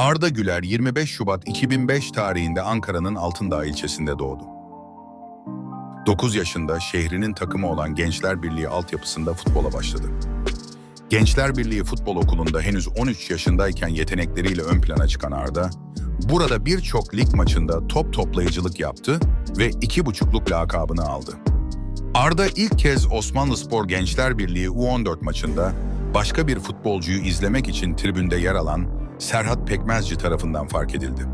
Arda Güler 25 Şubat 2005 tarihinde Ankara'nın Altındağ ilçesinde doğdu. 9 yaşında şehrinin takımı olan Gençler Birliği altyapısında futbola başladı. Gençler Birliği Futbol Okulu'nda henüz 13 yaşındayken yetenekleriyle ön plana çıkan Arda, burada birçok lig maçında top toplayıcılık yaptı ve iki buçukluk lakabını aldı. Arda ilk kez Osmanlı Spor Gençler Birliği U14 maçında başka bir futbolcuyu izlemek için tribünde yer alan Serhat Pekmezci tarafından fark edildi.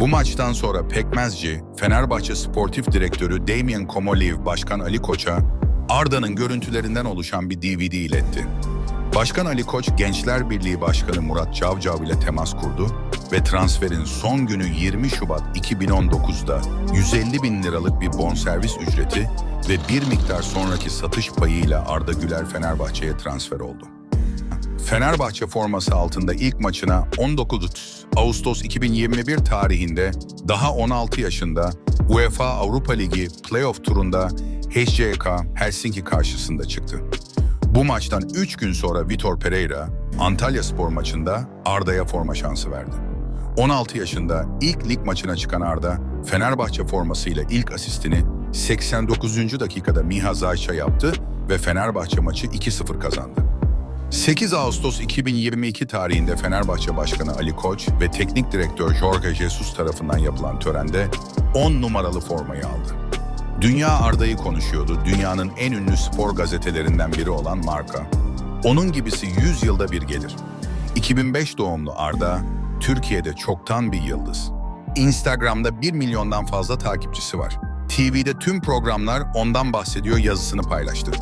Bu maçtan sonra Pekmezci, Fenerbahçe Sportif Direktörü Damien Komoliv Başkan Ali Koç'a Arda'nın görüntülerinden oluşan bir DVD iletti. Başkan Ali Koç, Gençler Birliği Başkanı Murat Cavcav ile temas kurdu ve transferin son günü 20 Şubat 2019'da 150 bin liralık bir bonservis ücreti ve bir miktar sonraki satış payıyla Arda Güler Fenerbahçe'ye transfer oldu. Fenerbahçe forması altında ilk maçına 19 Ağustos 2021 tarihinde daha 16 yaşında UEFA Avrupa Ligi playoff turunda HCK Helsinki karşısında çıktı. Bu maçtan 3 gün sonra Vitor Pereira Antalya Spor maçında Arda'ya forma şansı verdi. 16 yaşında ilk lig maçına çıkan Arda, Fenerbahçe formasıyla ilk asistini 89. dakikada Miha Zayç'a yaptı ve Fenerbahçe maçı 2-0 kazandı. 8 Ağustos 2022 tarihinde Fenerbahçe Başkanı Ali Koç ve Teknik Direktör Jorge Jesus tarafından yapılan törende 10 numaralı formayı aldı. Dünya Arda'yı konuşuyordu, dünyanın en ünlü spor gazetelerinden biri olan Marka. Onun gibisi 100 yılda bir gelir. 2005 doğumlu Arda, Türkiye'de çoktan bir yıldız. Instagram'da 1 milyondan fazla takipçisi var. TV'de tüm programlar ondan bahsediyor yazısını paylaştı.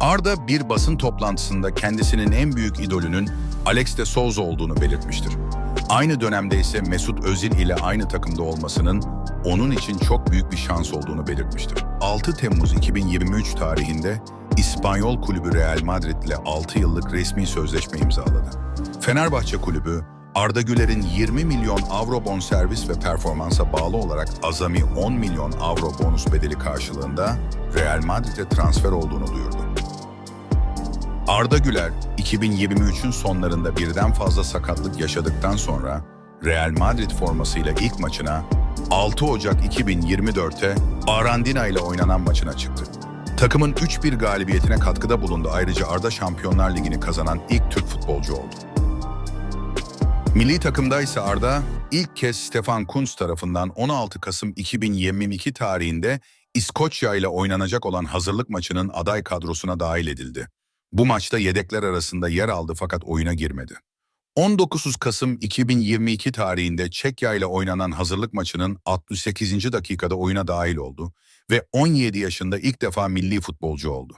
Arda bir basın toplantısında kendisinin en büyük idolünün Alex de Souza olduğunu belirtmiştir. Aynı dönemde ise Mesut Özil ile aynı takımda olmasının onun için çok büyük bir şans olduğunu belirtmiştir. 6 Temmuz 2023 tarihinde İspanyol kulübü Real Madrid ile 6 yıllık resmi sözleşme imzaladı. Fenerbahçe kulübü Arda Güler'in 20 milyon avro bonservis ve performansa bağlı olarak azami 10 milyon avro bonus bedeli karşılığında Real Madrid'e transfer olduğunu duyurdu. Arda Güler, 2023'ün sonlarında birden fazla sakatlık yaşadıktan sonra Real Madrid formasıyla ilk maçına 6 Ocak 2024'te Arandina ile oynanan maçına çıktı. Takımın 3-1 galibiyetine katkıda bulundu. Ayrıca Arda Şampiyonlar Ligi'ni kazanan ilk Türk futbolcu oldu. Milli takımda ise Arda ilk kez Stefan Kuntz tarafından 16 Kasım 2022 tarihinde İskoçya ile oynanacak olan hazırlık maçının aday kadrosuna dahil edildi. Bu maçta yedekler arasında yer aldı fakat oyuna girmedi. 19 Kasım 2022 tarihinde Çekya ile oynanan hazırlık maçının 68. dakikada oyuna dahil oldu ve 17 yaşında ilk defa milli futbolcu oldu.